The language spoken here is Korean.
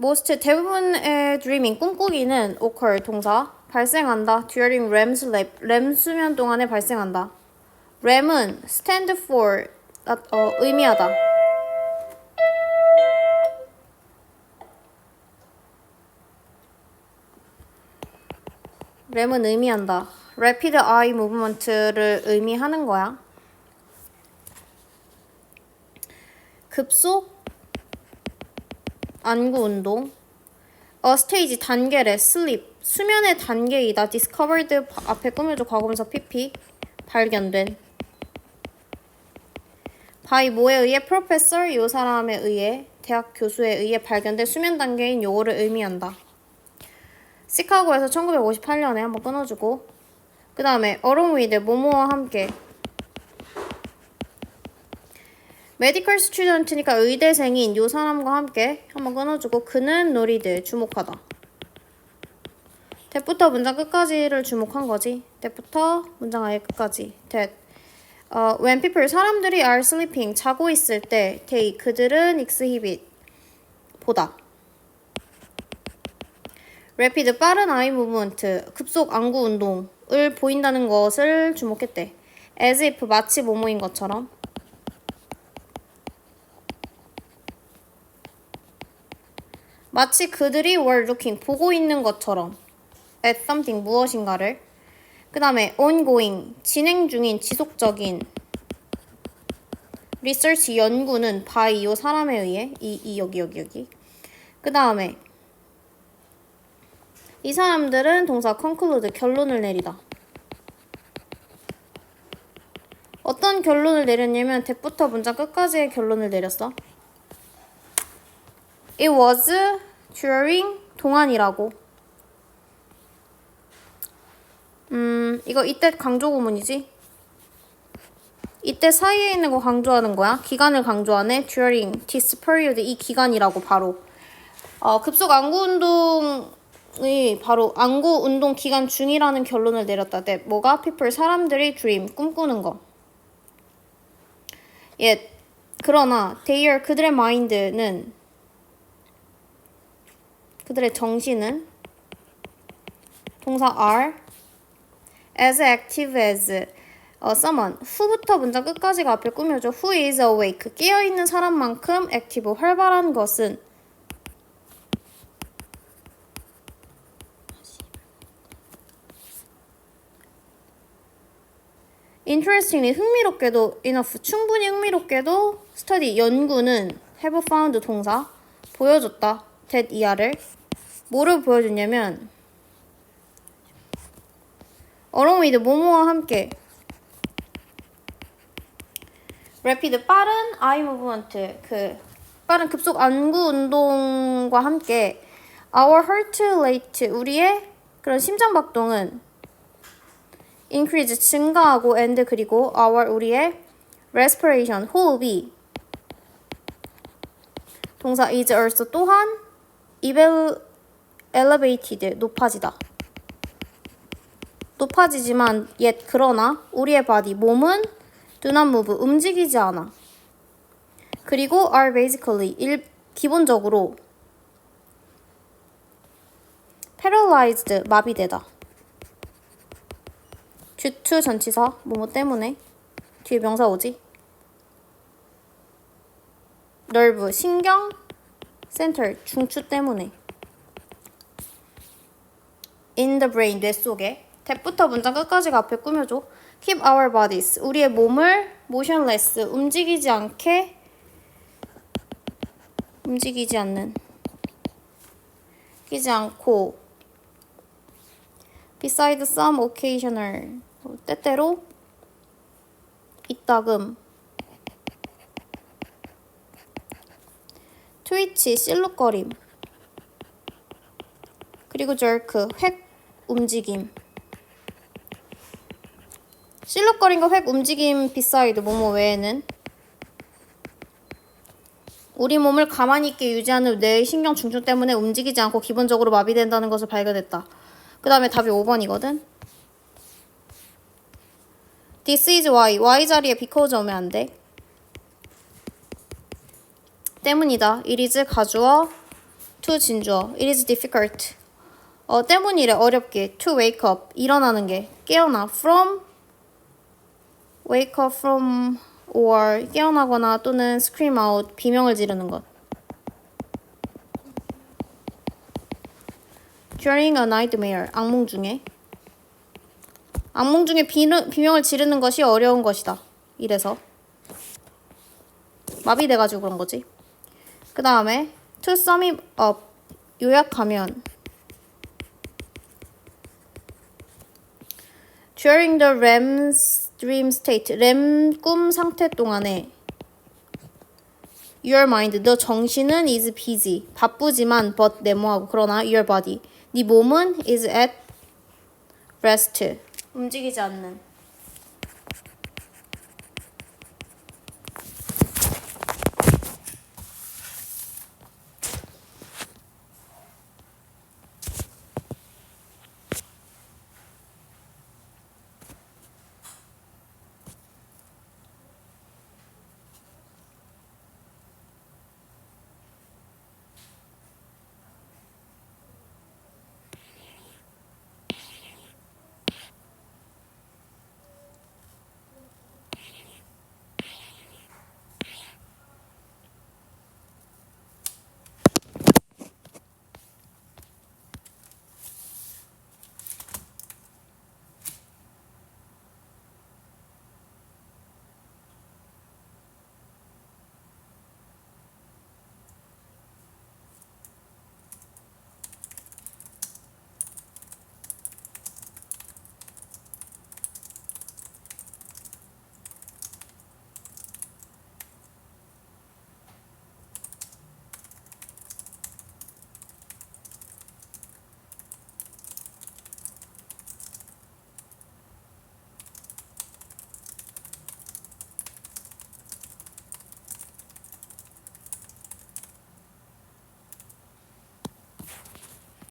most 대부분의 dreaming 꿈꾸기는 occur 동사 발생한다 during REM sleep REM 수면 동안에 발생한다. REM은 stand for 나- 어, 의미하다. REM은 의미한다. Rapid Eye Movement를 의미하는 거야. 급속 안구 운동 어 스테이지 단계래 sleep 수면의 단계이다. 바- 앞에 꾸며줘. 과거분사 pp 발견된. by 뭐에 의해 professor 요 사람에 의해 대학 교수에 의해 발견된 수면 단계인 요거를 의미한다. 시카고에서 1958년에 한번 끊어주고 그 다음에 어롱위드 모모와 함께 메디컬 스튜던트니까 의대생인 요 사람과 함께 한번 끊어주고 그는 놀이들 주목하다. 대부터 문장 끝까지를 주목한 거지. 대부터 문장 아예 끝까지. that. 어, when people 사람들이 are sleeping 자고 있을 때 they 그들은 exhibit 보다. rapid 빠른 eye movement 급속 안구 운동을 보인다는 것을 주목했대. as if 마치 뭐뭐인 것처럼. 마치 그들이 were looking 보고 있는 것처럼. At something 무엇인가를. 그 다음에 ongoing 진행 중인 지속적인. Research 연구는 by 요 사람에 의해 이, 이 여기 여기 여기. 그 다음에 이 사람들은 동사 conclude 결론을 내리다. 어떤 결론을 내렸냐면 대부터 문장 끝까지의 결론을 내렸어 It was during 동안이라고. 음, 이거 이때 강조 구문이지? 이때 사이에 있는 거 강조하는 거야. 기간을 강조하네. during this period 이 기간이라고 바로. 어, 급속 안구 운동이 바로 안구 운동 기간 중이라는 결론을 내렸다. 때 뭐가 people 사람들이 dream 꿈꾸는 거. 예. 그러나 their 그들의 마인드는 그들의 정신은 동사 are as active as 어, someone who부터 문장 끝까지가 앞에 꾸며줘 who is awake 깨어 있는 사람만큼 active 활발한 것은 interestingly 흥미롭게도 enough 충분히 흥미롭게도 study 연구는 have found 동사 보여줬다 that 이하를 뭐를 along with 모모와 함께 rapid 빠른 eye movement 그 빠른 급속 안구 운동과 함께 our heart rate 우리의 그런 심장 박동은 increase 증가하고 and 그리고 our 우리의 respiration 호흡이 동사 is also 또한 이벨 elevated 높아지다. 높아지지만 yet 그러나 우리의 바디 몸은 do not move 움직이지 않아. 그리고 are basically 일, 기본적으로 paralyzed 마비되다. due to 전치사 뭐뭐 때문에 뒤에 명사 오지? nerve 신경 center 중추 때문에 in the brain 뇌 속에 대부터 문장 끝까지가 앞에 꾸며줘 keep our bodies 우리의 몸을 motionless 움직이지 않게 움직이지 않는 끼지 않고 beside some occasional 때때로 이따금 트위치 실룩거림 그리고 절크 획 움직임 실룩거림과 획 움직임 비사이드 뭐뭐 외에는 우리 몸을 가만히 있게 유지하는 뇌의 신경 중추 때문에 움직이지 않고 기본적으로 마비된다는 것을 발견했다. 그 다음에 답이 5번이거든. This is why. Y 자리에 because 오면 안 돼. 때문이다. It is 가주어 to 진주어. It is difficult. 어, 때문이래 어렵게. To wake up. 일어나는 게. 깨어나. From wake up from or 깨어나거나 또는 scream out. 비명을 지르는 것. During a nightmare. 악몽 중에. 악몽 중에 비는, 비명을 지르는 것이 어려운 것이다. 이래서. 마비돼가지고 그런 거지. 그 다음에 to sum it up 요약하면 during the REM dream state REM 꿈 상태 동안에 your mind 너 정신은 is busy 바쁘지만 but 네모하고 그러나 your body 네 몸은 is at rest 움직이지 않는